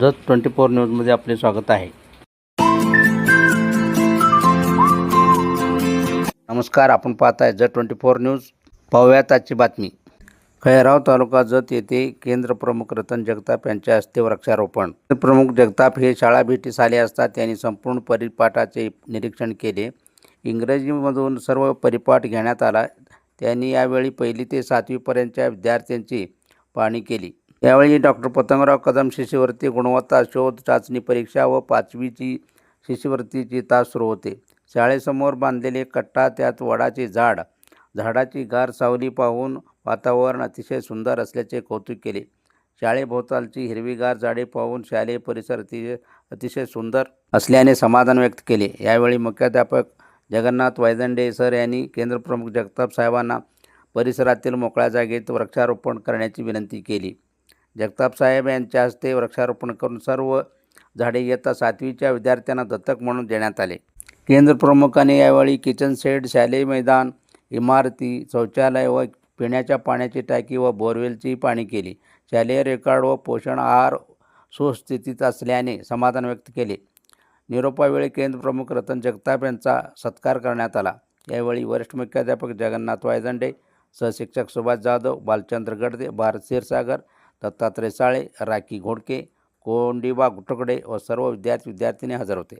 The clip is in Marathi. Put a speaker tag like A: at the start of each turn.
A: जत ट्वेंटी फोर न्यूजमध्ये आपले स्वागत आहे. नमस्कार आपण पाहत आहे जत ट्वेंटी फोर न्यूज पाहूयात आजची बातमी. खैराव तालुका जत येथे केंद्र प्रमुख रतन जगताप यांच्या हस्ते वृक्षारोपण. प्रमुख जगताप हे शाळा भेटीस आले असता त्यांनी संपूर्ण परिपाठाचे निरीक्षण केले. इंग्रजीमधून सर्व परिपाठ घेण्यात आला. त्यांनी यावेळी पहिली ते सातवीपर्यंतच्या विद्यार्थ्यांची पाहणी केली. यावेळी डॉक्टर पतंगराव कदम शिष्यवृत्ती गुणवत्ता शोध चाचणी परीक्षा व पाचवीची शिष्यवृत्तीची तास सुरू होते. शाळेसमोर बांधलेले कट्टा त्यात वडाचे झाड झाडाची गार सावली पाहून वातावरण अतिशय सुंदर असल्याचे कौतुक केले. शाळेभोवतालची हिरवीगार झाडे पाहून शालेय परिसर अतिशय अतिशय सुंदर असल्याने समाधान व्यक्त केले. यावेळी मुख्याध्यापक जगन्नाथ वैदंडे सर यांनी केंद्रप्रमुख जगताप साहेबांना परिसरातील मोकळ्या जागेत वृक्षारोपण करण्याची विनंती केली. जगताप साहेब यांच्या हस्ते वृक्षारोपण करून सर्व झाडे इयत्ता सातवीच्या विद्यार्थ्यांना दत्तक म्हणून देण्यात आले. केंद्रप्रमुखांनी यावेळी किचन शेड शालेय मैदान इमारती शौचालय व पिण्याच्या पाण्याची टाकी व बोरवेलची पाणी केली. शालेय रेकॉर्ड व पोषण आहार सुस्थितीत असल्याने समाधान व्यक्त केले. निरोपावेळी केंद्रप्रमुख रतन जगताप यांचा सत्कार करण्यात आला. यावेळी वरिष्ठ मुख्याध्यापक जगन्नाथ वायदंडे सहशिक्षक सुभाष जाधव बालचंद्र गडदे भारत क्षीरसागर दत्तात्रय साळे राखी घोडके कोंडिबा गुटकडे व सर्व विद्यार्थी विद्यार्थिनी हजर होते.